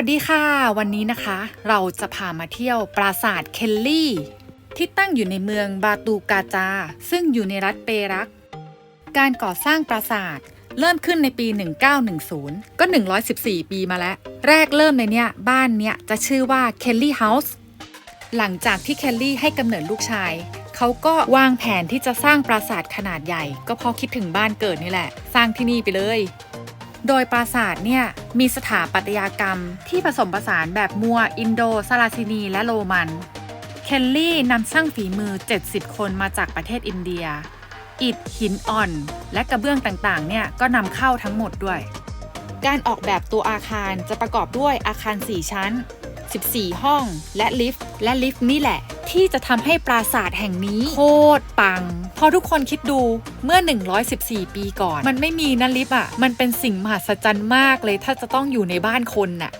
วัสดีค่ะ วันนี้นะคะ เราจะพามาเที่ยวปราสาทเคลลี่ ที่ตั้งอยู่ในเมืองบาตูกาจา ซึ่งอยู่ในรัฐเปรัก การก่อสร้างปราสาทเริ่มขึ้นในปี 1910 ก็ 114 ปีมาแล้ว แรกเริ่มในเนี้ยบ้านเนี้ยจะชื่อว่าเคลลี่เฮาส์หลังจากที่เคลลี่ให้กำเนิดลูกชาย เขาก็วางแผนที่จะสร้างปราสาทขนาดใหญ่ ก็เพราะคิดถึงบ้านเกิดนี่แหละ สร้างที่นี่ไปเลย โดยปราสาทเนี่ยมีสถาปัตยกรรมที่ผสมผสานแบบมัว อินโดซาลาซินี และโรมัน เคลลี่นำช่างฝีมือ 70 คนมาจากประเทศอินเดีย อิฐหินอ่อน และกระเบื้องต่างๆ เนี่ยก็นำเข้าทั้งหมดด้วย การออกแบบตัวอาคารจะประกอบด้วยอาคาร 4 ชั้น 14 ห้อง และลิฟต์ และลิฟต์นี่แหละ ที่จะทำให้ปราสาทแห่งนี้โคตรปัง พอทุกคนคิดดูเมื่อ 114 ปีก่อน มันไม่มีนะลิฟต์อะ มันเป็นสิ่งมหัศจรรย์มากเลยถ้าจะต้องอยู่ในบ้านคนน่ะ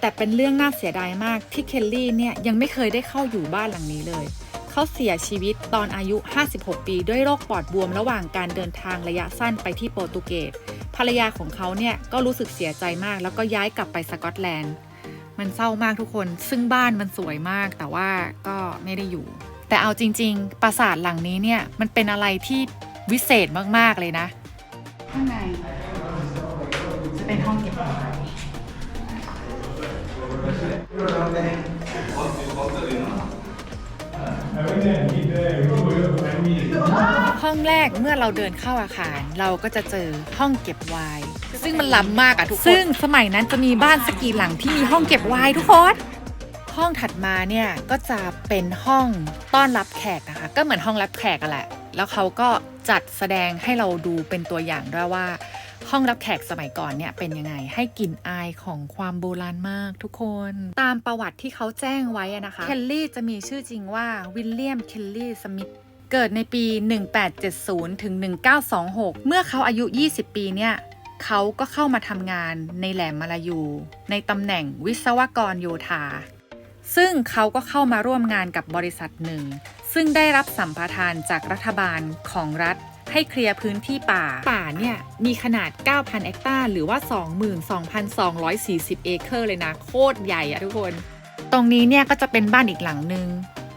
แต่เป็นเรื่องน่าเสียดายมากที่เคลลี่เนี่ยยังไม่เคยได้เข้าอยู่บ้านหลังนี้เลย เขาเสียชีวิตตอนอายุ 56 ปีด้วยโรคปอดบวมระหว่างการเดินทางระยะสั้นไปที่โปรตุเกส ภรรยาของเขาเนี่ยก็รู้สึกเสียใจมาก แล้วก็ย้ายกลับไปสกอตแลนด์ มันเศร้ามากทุกคน ซึ่งบ้านมันสวยมากแต่ว่าก็ไม่ได้อยู่ แต่เอาจริง ๆ ปราสาทหลังนี้เนี่ยมันเป็นอะไรที่วิเศษมากๆเลยนะ ข้างในจะเป็นห้องเก็บของห้องแรกเมื่อเราเดินเข้าอาคาร เราก็จะเจอห้องเก็บไวน์ซึ่งมันล้ำมากอะทุกคน ซึ่งสมัยนั้นจะมีบ้านสกีหลังที่มีห้องเก็บไวน์ทุกคน ห้องถัดมาเนี่ยก็จะเป็นห้องต้อนรับแขกนะคะ ก็เหมือนห้องรับแขกอะแหละ แล้วเขาก็จัดแสดงให้เราดูเป็นตัวอย่างด้วยว่า ห้องรับแขกสมัยก่อนเนี่ยเป็นยังไงให้กลิ่นอายของความโบราณมากทุกคน ตามประวัติที่เขาแจ้งไว้นะคะเคลลี่จะมีชื่อจริงว่าวิลเลียมเคลลี่สมิธเกิดในปี 1870 ถึง 1926 เมื่อเขาอายุ 20 ปีเนี่ยเขาก็เข้ามาทำงานในแหลมมาลายู ในตำแหน่งวิศวกรโยธา ซึ่งเขาก็เข้ามาร่วมงานกับบริษัทหนึ่ง ซึ่งได้รับสัมปทานจากรัฐบาลของรัฐให้เคลียร์พื้นที่ป่า ป่าเนี่ยมีขนาด 9,000 เอกตาร์หรือว่า 22,240 เอเคอร์เลยนะ โคตรใหญ่อะทุกคน ตรงนี้เนี่ยก็จะเป็นบ้านอีกหลังหนึ่ง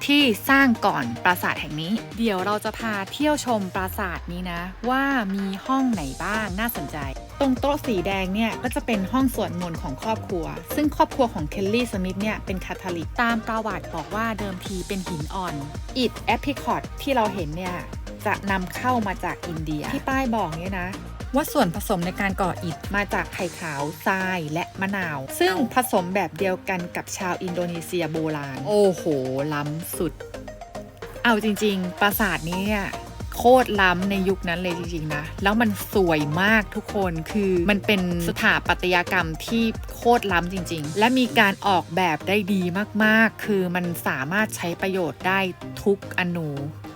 ที่สร้างก่อนปราสาทแห่งนี้ เดี๋ยวเราจะพาเที่ยวชมปราสาทนี้นะ ว่ามีห้องไหนบ้างน่าสนใจ ตรงโต๊ะสีแดงเนี่ยก็จะเป็นห้องสวดมนต์ของครอบครัว ซึ่งครอบครัวของเคลลี่สมิธเนี่ยเป็นคาทอลิกตามประวัติบอกว่าเดิมทีเป็นหินอ่อนอิฐแอปริคอตที่เราเห็นเนี่ยจะนำเข้ามาจากอินเดียที่ป้ายบอกเนี่ยนะว่าส่วนผสมในการก่ออิฐมาจากไข่ขาวทรายและมะนาว ซึ่งผสมแบบเดียวกันกับชาวอินโดนีเซียโบราณ โอ้โห ล้ำสุด เอาจริง ๆ ปราสาทนี้เนี่ย โคตรล้ำในยุคนั้นเลยจริงๆนะ แล้วมันสวยมากทุกคนคือมันเป็นสถาปัตยกรรมที่โคตรล้ำจริง ๆ และมีการออกแบบได้ดีมากๆ คือมันสามารถใช้ประโยชน์ได้ทุกอนู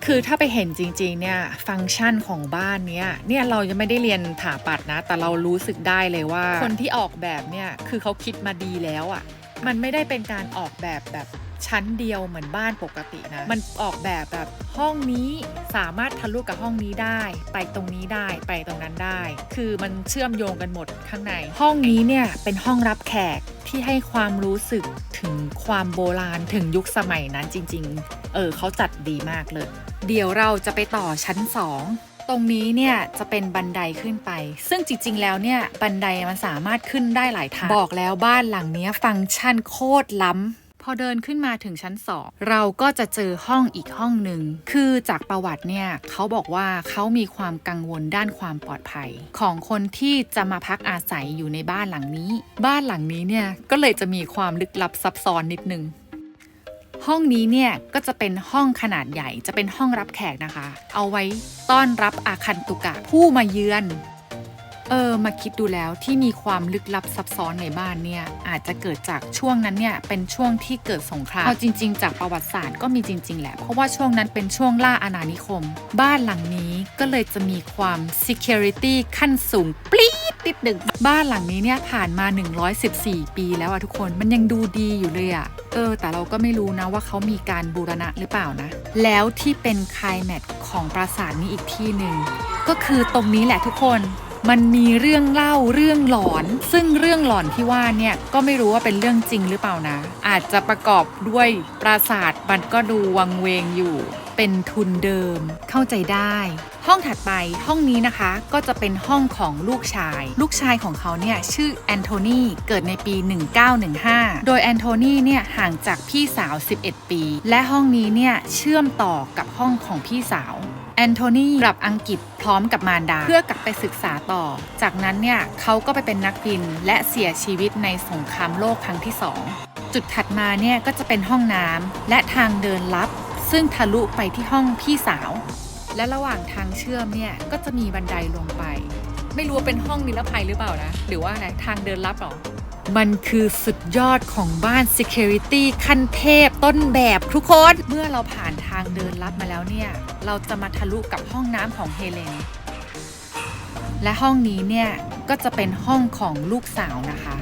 คือถ้าไปเห็นจริงๆเนี่ยฟังก์ชันของบ้านเนี้ยเนี่ยเรายังไม่ได้เรียนถาปัดนะ แต่เรารู้สึกได้เลยว่า คนที่ออกแบบเนี่ยคือเขาคิดมาดีแล้วอะ่ะมันไม่ได้เป็นการออกแบบแบบ ชั้นเดียวเหมือนบ้านปกตินะ มันออกแบบแบบห้องนี้สามารถทะลุกับห้องนี้ได้ ไปตรงนี้ได้ไปตรงนั้นได้ คือมันเชื่อมโยงกันหมดข้างใน ห้องนี้เนี่ยเป็นห้องรับแขกที่ให้ความรู้สึกถึงความโบราณถึงยุคสมัยนั้นจริง ๆ เออเขาจัดดีมากเลย เดี๋ยวเราจะไปต่อชั้น2ตรงนี้เนี่ยจะเป็นบันไดขึ้นไป ซึ่งจริงๆ แล้วเนี่ยบันไดมันสามารถขึ้นได้หลายทาง บอกแล้วบ้านหลังนี้ฟังก์ชันโคตรล้ำ พอเดินขึ้นมาถึงชั้น2เราก็จะเจอห้องอีกห้องหนึ่ง คือจากประวัติเนี่ยเขาบอกว่าเขามีความกังวลด้านความปลอดภัย ของคนที่จะมาพักอาศัยอยู่ในบ้านหลังนี้ บ้านหลังนี้เนี่ยก็เลยจะมีความลึกลับซับซ้อนนิดนึงห้องนี้เนี่ยก็จะเป็นห้องขนาดใหญ่จะเป็นห้องรับแขกนะคะ เอาไว้ต้อนรับอาคันตุกะผู้มาเยือน เออมาคิดดูแล้วที่มีความลึกลับซับซ้อนในบ้านเนี่ยอาจจะเกิดจากช่วงนั้นเนี่ยเป็นช่วงที่เกิดสงครามเอาจริง ๆ จากประวัติศาสตร์ก็มีจริง ๆ แหละเพราะว่าช่วงนั้นเป็นช่วงล่าอาณานิคม บ้านหลังนี้ก็เลยจะมีความ security ขั้นสูงปรี๊ดนิดหนึ่งบ้านหลังนี้เนี่ยผ่านมา 114 ปีแล้วอะทุกคนมันยังดูดีอยู่เลยอะเออ แต่เราก็ไม่รู้นะว่าเขามีการบูรณะหรือเปล่านะ แล้วที่เป็นคลแมทของปราสาทนี้อีกที่หนึ่งก็คือตรงนี้แหละทุกคน มันมีเรื่องเล่าเรื่องหลอน ซึ่งเรื่องหลอนที่ว่าเนี่ยก็ไม่รู้ว่าเป็นเรื่องจริงหรือเปล่านะ อาจจะประกอบด้วยปราสาทมันก็ดูวังเวงอยู่ เป็นทุนเดิม เข้าใจได้ ห้องถัดไปห้องนี้นะคะก็จะเป็นห้องของลูกชาย ลูกชายของเขาเนี่ยชื่อแอนโทนีเกิดในปี 1915 โดยแอนโทนีเนี่ยห่างจากพี่สาว 11 ปี และห้องนี้เนี่ยเชื่อมต่อกับห้องของพี่สาว แอนโทนีกลับอังกฤษพร้อมกับมารดา เพื่อกลับไปศึกษาต่อ จากนั้นเนี่ยเขาก็ไปเป็นนักบินและเสียชีวิตในสงครามโลกครั้งที่สองจุดถัดมาเนี่ยก็จะเป็นห้องน้ำและทางเดินลับ ซึ่งทะลุไปที่ห้องพี่สาว และระหว่างทางเชื่อมเนี่ยก็จะมีบันไดลงไป ไม่รู้ว่าเป็นห้องนิรภัยหรือเปล่านะ หรือว่าอะไรทางเดินลับหรอ มันคือสุดยอดของบ้าน Security ขั้นเทพต้นแบบทุกคน เมื่อเราผ่านทางเดินลับมาแล้วเนี่ย เราจะมาทะลุกับห้องน้ำของเฮเลน และห้องนี้เนี่ย ก็จะเป็นห้องของลูกสาวนะคะ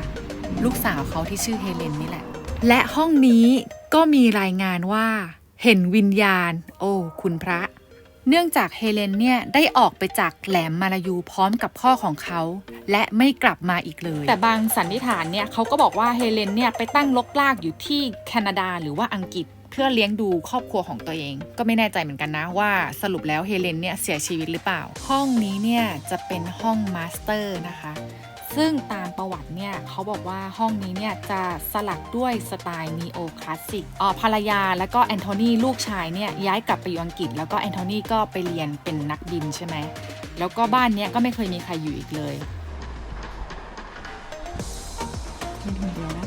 ลูกสาวเขาที่ชื่อเฮเลนนี่แหละ และห้องนี้ก็มีรายงานว่า เห็นวิญญาณ โอ้ คุณพระ เนื่องจากเฮเลนเนี่ยได้ออกไปจากแหลมมาลายูพร้อมกับพ่อของเขา และไม่กลับมาอีกเลย แต่บางสันนิษฐานเนี่ยเขาก็บอกว่าเฮเลนเนี่ยไปตั้งลกลากอยู่ที่แคนาดาหรือว่าอังกฤษเพื่อเลี้ยงดูครอบครัวของตัวเอง ก็ไม่แน่ใจเหมือนกันนะว่าสรุปแล้วเฮเลนเนี่ยเสียชีวิตหรือเปล่า ห้องนี้เนี่ยจะเป็นห้องมาสเตอร์นะคะ ซึ่งตามประวัติเนี่ยเขาบอกว่าห้องนี้เนี่ยจะสลักด้วยสไตล์นีโอคลาสสิกอ๋อภรรยาแล้วก็แอนโทนีลูกชายเนี่ยย้ายกลับไปอยู่อังกฤษ แล้วก็แอนโทนีก็ไปเรียนเป็นนักบินใช่ไหมแล้วก็บ้านเนี้ยก็ไม่เคยมีใครอยู่อีกเลยมีคนเดียวนะ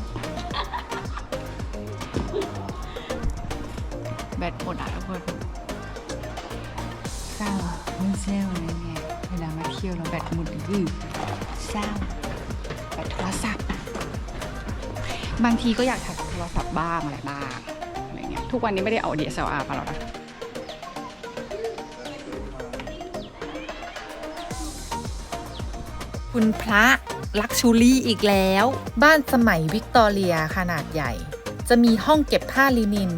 แบตหมดอะทุกคนเศร้าไม่เศร้าเลยเนี่ยเวลามาเที่ยวแล้วแบตหมดอือ เศร้าแบตโทรศัพท์ บางทีก็อยากถ่ายโทรศัพท์บ้างอะไรบ้างอะไรเงี้ยทุกวันนี้ไม่ได้เอา DSLR มาแล้วนะคุณพระลักชูรี่อีกแล้ว บ้านสมัยวิกตอเรียขนาดใหญ่ จะมีห้องเก็บผ้าลินิน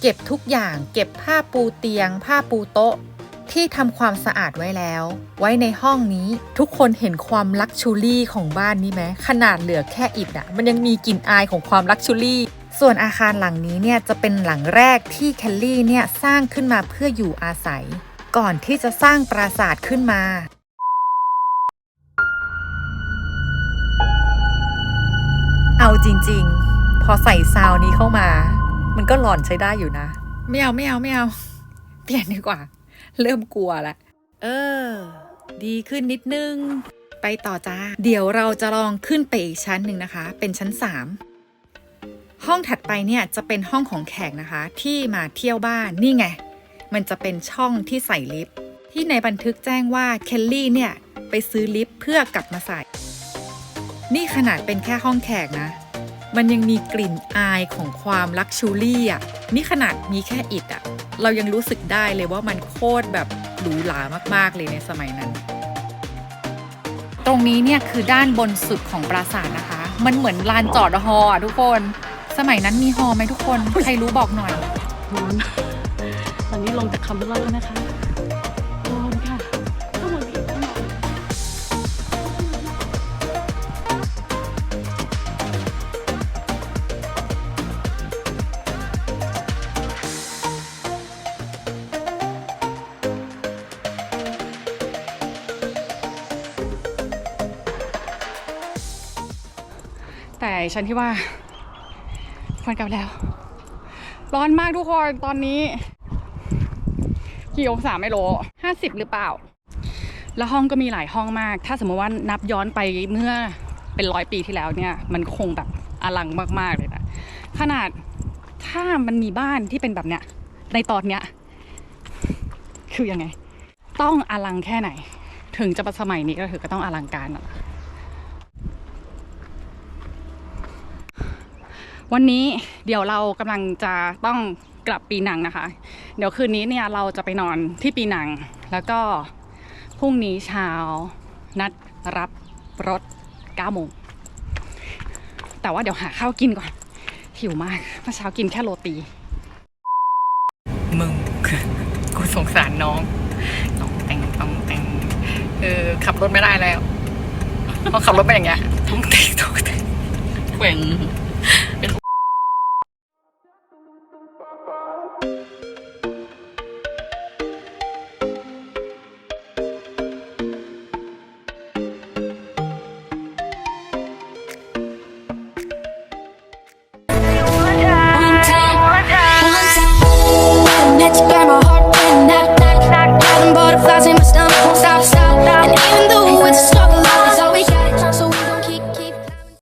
เก็บทุกอย่าง เก็บผ้าปูเตียง ผ้าปูโต๊ะ ที่ทำความสะอาดไว้แล้ว ไว้ในห้องนี้ทุกคนเห็นความลักชูรี่ของบ้านนี้ไหมขนาดเหลือแค่อิฐอะมันยังมีกลิ่นอายของความลักชูรี่ส่วนอาคารหลังนี้เนี่ยจะเป็นหลังแรกที่แคลลี่เนี่ยสร้างขึ้นมาเพื่ออยู่อาศัย ก่อนที่จะสร้างปราสาทขึ้นมา เอาจริงๆ พอใส่ซาวนี้เข้ามา มันก็หลอนใช้ได้อยู่นะ ไม่เอาไม่เอาไม่เอา เปลี่ยนดีกว่า เริ่มกลัวละ เออ ดีขึ้นนิดนึง ไปต่อจ้า เดี๋ยวเราจะลองขึ้นไปอีกชั้นหนึ่งนะคะ เป็นชั้น 3 ห้องถัดไปเนี่ยจะเป็นห้องของแขกนะคะ ที่มาเที่ยวบ้านนี่ไง มันจะเป็นช่องที่ใส่ลิฟต์ที่ในบันทึกแจ้งว่าเคลลี่เนี่ยไปซื้อลิฟต์เพื่อกลับมาใส่ นี่ขนาดเป็นแค่ห้องแขกนะ มันยังมีกลิ่นอายของความลักชูรี่อะ นี่ขนาดมีแค่อิฐอะ เรายังรู้สึกได้เลยว่ามันโคตรแบบหรูหรามากๆเลยในสมัยนั้น ตรงนี้เนี่ยคือด้านบนสุดของปราสาทนะคะ มันเหมือนลานจอดฮออะทุกคน สมัยนั้นมีฮอไหมทุกคน ใครรู้บอกหน่อยนตอนนี้ลงจากคำแล้วนะคะ ฉันที่ว่าควรกลับแล้ว ร้อนมากทุกคนตอนนี้ กี่องศาไม่รู้ห้าสิบหรือเปล่า แล้วห้องก็มีหลายห้องมาก ถ้าสมมติว่านับย้อนไปเมื่อเป็นร้อยปีที่แล้วเนี่ย มันคงแบบอลังมาก ๆ เลยนะ ขนาดถ้ามันมีบ้านที่เป็นแบบเนี้ย ในตอนเนี้ย คือยังไง ต้องอลังแค่ไหน ถึงจะสมัยนี้ก็ถือก็ต้องอลังการอะ วันนี้เดี๋ยวเรากำลังจะต้องกลับปีนังนะคะ เดี๋ยวคืนนี้เนี่ยเราจะไปนอนที่ปีนัง แล้วก็พรุ่งนี้เช้านัดรับรถ9โมงแต่ว่าเดี๋ยวหาข้าวกินก่อน หิวมากเมื่อเช้ากินแค่โรตี มึง กูสงสารน้องต้องแต่งต้องแต่งเออขับรถไม่ได้แล้วเพราะขับรถไปอย่างเงี้ยต้องแต่งต้องแต่งแกว่งเป็น